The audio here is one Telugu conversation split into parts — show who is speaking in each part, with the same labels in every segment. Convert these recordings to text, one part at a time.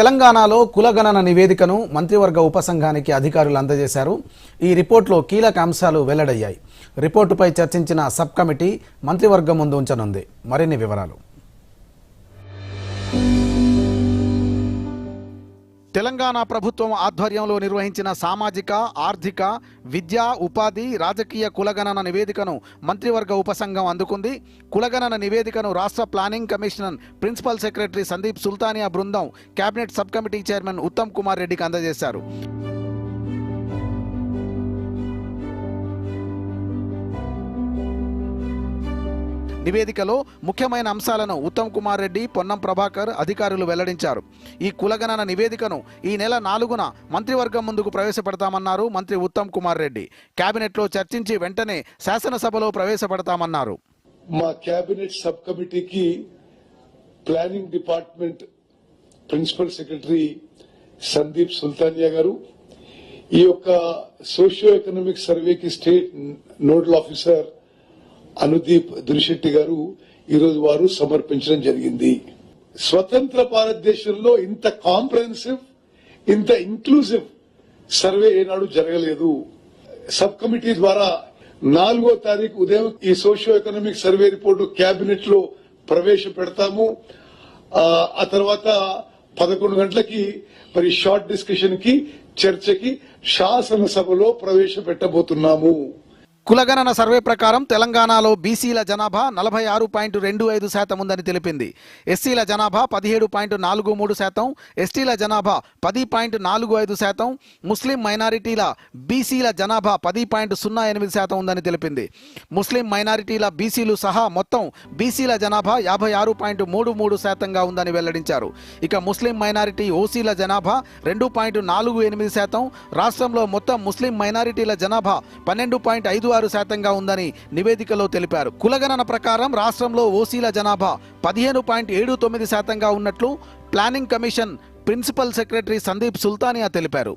Speaker 1: తెలంగాణలో కులగణన నివేదికను మంత్రివర్గ ఉపసంఘానికి అధికారులు అందజేశారు. ఈ రిపోర్టులో కీలక అంశాలు వెల్లడయ్యాయి. రిపోర్టుపై చర్చించిన సబ్ కమిటీ మంత్రివర్గం ముందు ఉంచనుంది. మరిన్ని వివరాలు. తెలంగాణ ప్రభుత్వం ఆధ్వర్యంలో నిర్వహించిన సామాజిక ఆర్థిక విద్యా ఉపాధి రాజకీయ కులగణన నివేదికను మంత్రివర్గ ఉపసంఘం అందుకుంది. కులగణన నివేదికను రాష్ట్ర planning commissioner principal secretary Sandeep Sultania బృందం cabinet sub committee chairman Uttam Kumar రెడ్డికి అందజేశారు. నివేదికలో ముఖ్యమైన అంశాలను ఉత్తమ్ కుమార్ రెడ్డి పొన్నం ప్రభాకర్ అధికారులు వెల్లడించారు. ఈ కులగణన నివేదికను ఈ నెల నాలుగున మంత్రివర్గం ముందుకు ప్రవేశపెడతామన్నారు మంత్రి ఉత్తమ్ కుమార్ రెడ్డి. కేబినెట్లో చర్చించి వెంటనే శాసనసభలో ప్రవేశపెడతామన్నారు.
Speaker 2: మా కేబినెట్ సబ్ కమిటీకి planning department principal secretary Sandeep Sultania గారు ఈ యొక్క socio economic సర్వేకి state nodal officer Anudeep Durishetty గారు ఈరోజు వారు సమర్పించడం జరిగింది. స్వతంత్ర భారతదేశంలో ఇంత కాంప్రహెన్సివ్ ఇంత ఇంక్లూజివ్ సర్వే ఏనాడు జరగలేదు. సబ్ కమిటీ ద్వారా నాలుగో తారీఖు ఉదయం ఈ సోషియో ఎకనామిక్ సర్వే రిపోర్టు కేబినెట్లో ప్రవేశపెడతాము ఆ, ఆ తర్వాత పదకొండు గంటలకి మరి షార్ట్ డిస్కషన్కి చర్చకి శాసనసభలో ప్రవేశపెట్టబోతున్నాము
Speaker 1: కులగణన సర్వే ప్రకారం తెలంగాణలో బీసీల జనాభా నలభై ఆరు పాయింట్ రెండు ఐదు శాతం ఉందని తెలిపింది. ఎస్సీల జనాభా పదిహేడు పాయింట్ నాలుగు మూడు శాతం ఎస్టీల జనాభా పది పాయింట్ నాలుగు ఐదు శాతం ముస్లిం మైనారిటీల బీసీల జనాభా పది పాయింట్ సున్నా ఎనిమిది శాతం ఉందని తెలిపింది. ముస్లిం మైనారిటీల బీసీలు సహా మొత్తం బీసీల జనాభా యాభై ఆరు పాయింట్ మూడు మూడు శాతంగా ఉందని వెల్లడించారు. ఇక ముస్లిం మైనారిటీ ఓసీల జనాభా రెండు పాయింట్ నాలుగు ఎనిమిది శాతం రాష్ట్రంలో మొత్తం ముస్లిం మైనారిటీల జనాభా పన్నెండు పాయింట్ ఐదు ఆరు శాతంగా ఉందని నివేదికలో తెలిపారు. కులగణన ప్రకారం రాష్ట్రంలో ఓసీల జనాభా పదిహేను పాయింట్ ఏడు తొమ్మిది శాతంగా ఉన్నట్లు planning commission principal secretary Sandeep Sultania తెలిపారు.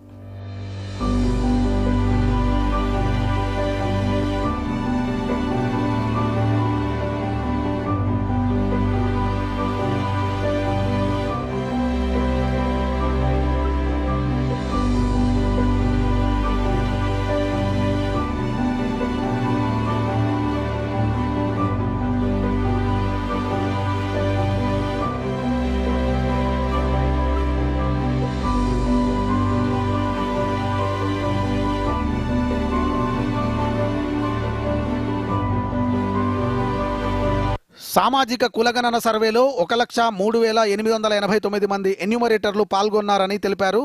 Speaker 1: సామాజిక కులగణన సర్వేలో ఒక లక్ష మూడు వేల ఎనిమిది వందల ఎనభై తొమ్మిది మంది ఎన్యూమరేటర్లు పాల్గొన్నారని తెలిపారు.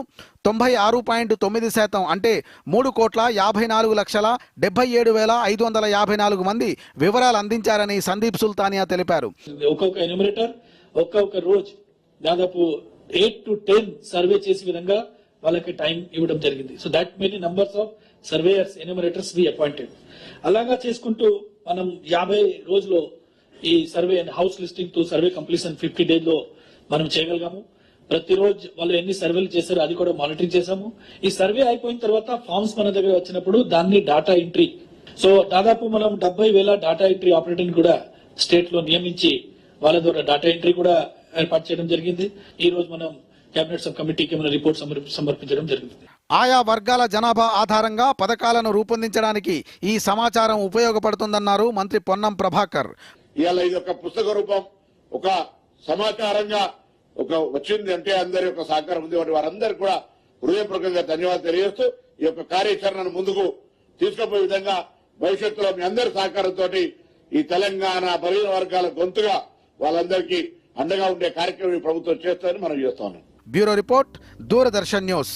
Speaker 1: తొంభై ఆరు పాయింట్ తొమ్మిది శాతం అంటే మూడు కోట్ల యాభై నాలుగు లక్షల డెబ్బై ఏడు వేల ఐదు వందల యాభై నాలుగు మంది వివరాలు అందించారని సందీప్ సుల్తానియా తెలిపారు.
Speaker 3: ఒక్కొక్క ఎన్యూమరేటర్ ఒక్కొక్క రోజు దాదాపు ఎయిట్ టు టెన్ సర్వే చేసే విధంగా వాళ్ళకి టైం ఇవ్వడం జరిగింది. So that many numbers of surveyors enumerators we appointed అలాగా చేసుకుంటూ మనం యాభై రోజులు ఈ survey house listing to survey completion fifty డేస్లో మనం చేయగలిగాము. ప్రతిరోజు వాళ్ళు ఎన్ని సర్వేలు చేశారో అది కూడా మానిటరింగ్ చేశాము. ఈ సర్వే అయిపోయిన తర్వాత ఫార్మ్స్ మన దగ్గర వచ్చినప్పుడు దాన్ని డాటా ఎంట్రీ. సో దాదాపు మనం డెబ్బై వేల డాటా ఎంట్రీ ఆపరేటర్ని కూడా స్టేట్లో నియమించి వాళ్ళ ద్వారా డాటా ఎంట్రీ కూడా ఏర్పాటు చేయడం జరిగింది. ఈ రోజు మనం కేబినెట్ సబ్ కమిటీకి మన రిపోర్ట్ సమర్పించడం జరిగింది.
Speaker 1: ఆయా వర్గాల జనాభా ఆధారంగా పథకాలను రూపొందించడానికి ఈ సమాచారం ఉపయోగపడుతుందన్నారు మంత్రి పొన్నం ప్రభాకర్.
Speaker 4: ఇవాళ ఇది ఒక పుస్తక రూపం ఒక సమాచారంగా ఒక వచ్చింది అంటే అందరి యొక్క సహకారం ఉంది. వాటి వారందరికీ కూడా హృదయపూర్వకంగా ధన్యవాదాలు తెలియజేస్తూ ఈ యొక్క కార్యాచరణను ముందుకు తీసుకుపోయే విధంగా భవిష్యత్తులో మీ అందరి సహకారంతో ఈ తెలంగాణ బలహీన వర్గాల గొంతుగా వాళ్ళందరికీ అండగా ఉండే కార్యక్రమం ఈ ప్రభుత్వం చేస్తారని మనం చేస్తాను
Speaker 1: బ్యూరో రిపోర్ట్ దూరదర్శన్ న్యూస్.